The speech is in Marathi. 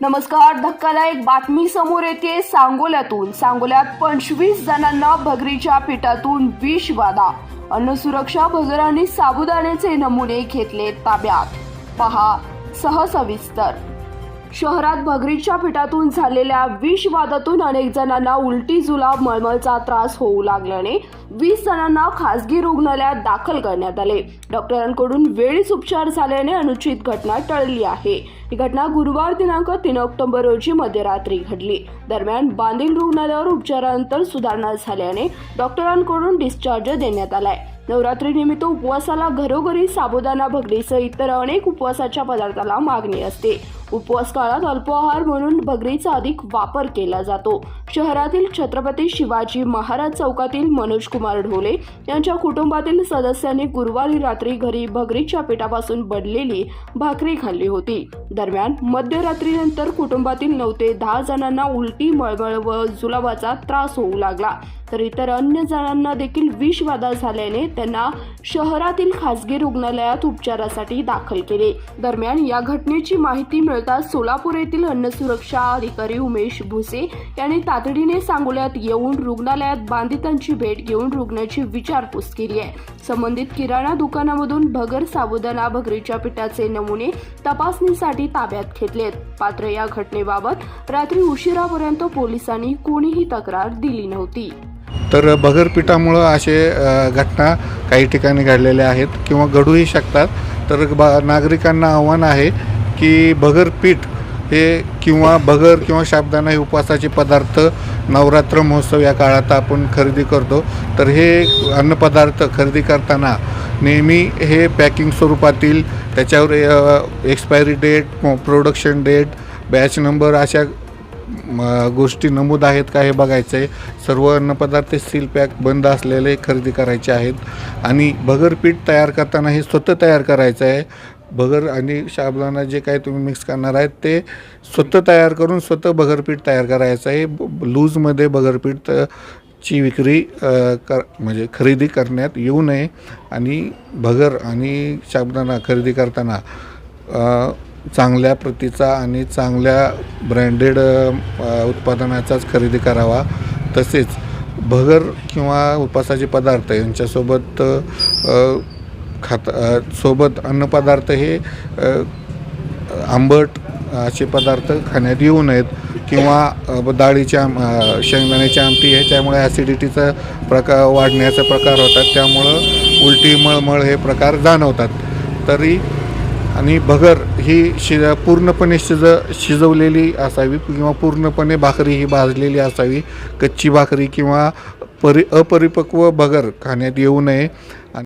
नमस्कार धक्कादायक बातमी समोर येते सांगोल्यातून. सांगोल्यात पंचवीस जणांना भगरीच्या पिठातून विष बाधा. अन्न सुरक्षा भगरांनी साबुदाण्याचे नमुने घेतले ताब्यात. पहा सहसविस्तर. शहरात भगरीच्या पिठातून झालेल्या विषवादातून अनेक जणांना उलटी जुलाब मळमळचा त्रास होऊ लागल्याने वीस जणांना खासगी रुग्णालयात दाखल करण्यात आले. डॉक्टरांकडून वेळीच उपचार झाल्याने अनुचित घटना टळली आहे. ही घटना गुरुवार दिनांक तीन ऑक्टोबर रोजी मध्यरात्री घडली. दरम्यान बांधील रुग्णालयावर उपचारानंतर सुधारणा झाल्याने डॉक्टरांकडून डिस्चार्ज देण्यात आलाय. नवरात्रीनिमित्त उपवासाला घरोघरी साबुदाणा भगरीसह इतर अनेक उपवासाच्या पदार्थाला मागणी असते. उपवास काळात अल्पोआहार म्हणून भगरीचा अधिक वापर केला जातो. शहरातील छत्रपती शिवाजी महाराज चौकातील मनोज कुमार ढोले यांच्या कुटुंबातील सदस्यांनी गुरुवारी रात्री घरी भगरीच्या पिठापासून बनलेली भाकरी खाल्ली होती. दरम्यान मध्यरात्रीनंतर कुटुंबातील नऊ ते दहा जणांना उलटी मळमळ व जुलाबाचा त्रास होऊ लागला. तर इतर अन्य जणांना देखील विषबाधा झाल्याने त्यांना शहरातील खासगी रुग्णालयात उपचारासाठी दाखल केले. दरम्यान या घटनेची माहिती मिळताच सोलापूर येथील अन्न सुरक्षा अधिकारी उमेश भुसे यांनी तातडीने सांगोल्यात येऊन रुग्णालयात बांधितांची भेट घेऊन रुग्णाची विचारपूस केली आहे. संबंधित किराणा दुकानामधून भगर साबुदाणा भगरीच्या पिठाचे नमुने तपासणीसाठी ताब्यात घेतलेत. मात्र या घटनेबाबत रात्री उशिरापर्यंत पोलिसांनी कोणीही तक्रार दिली नव्हती. तर भगरपीठामुळं असे घटना काही ठिकाणी घडलेल्या आहेत किंवा घडूही शकतात. तर बा नागरिकांना आव्हान आहे की भगरपीठ हे किंवा भगर किंवा शाबदाना हे उपवासाचे पदार्थ नवरात्र महोत्सव या काळात आपण खरेदी करतो. तर हे अन्नपदार्थ खरेदी करताना नेहमी हे पॅकिंग स्वरूपातील त्याच्यावर expiry date production date batch number अशा गोष्टी नमूद आहेत का हे बघायचं आहे सर्व अन्नपदार्थ सील पॅक बंद असलेले खरेदी करायचे आहेत. आणि भगरपीठ तयार करताना हे स्वतः तयार करायचं आहे. भगर आणि शाबदाना जे काही तुम्ही मिक्स करणार आहेत ते स्वतः तयार करून स्वतः भगरपीठ तयार करायचं आहे. ब- लूजमध्ये भगरपीठ ची विक्री कर म्हणजे खरेदी करण्यात येऊ नये. आणि भगर आणि शाबदाना खरेदी करताना चांगल्या प्रतीचा आणि चांगल्या ब्रँडेड उत्पादनाचाच खरेदी करावा. तसेच भगर किंवा उपासाचे पदार्थ यांच्यासोबत खात सोबत अन्नपदार्थ हे आंबट असे पदार्थ खाण्यात येऊ नयेत. किंवा डाळीच्या शेंगदाण्याची आमटी ह्याच्यामुळे ॲसिडिटीचा प्रकार वाढण्याचा प्रकार होतात. त्यामुळं उलटी मळमळ हे प्रकार जाणवतात. तरी आणि भगर ही शिज पूर्णपणे शिज शिजवलेली असावी किंवा पूर्णपणे भाकरी ही भाजलेली असावी. कच्ची भाकरी किंवा परि अपरिपक्व भगर खाण्यात येऊ नये. आणि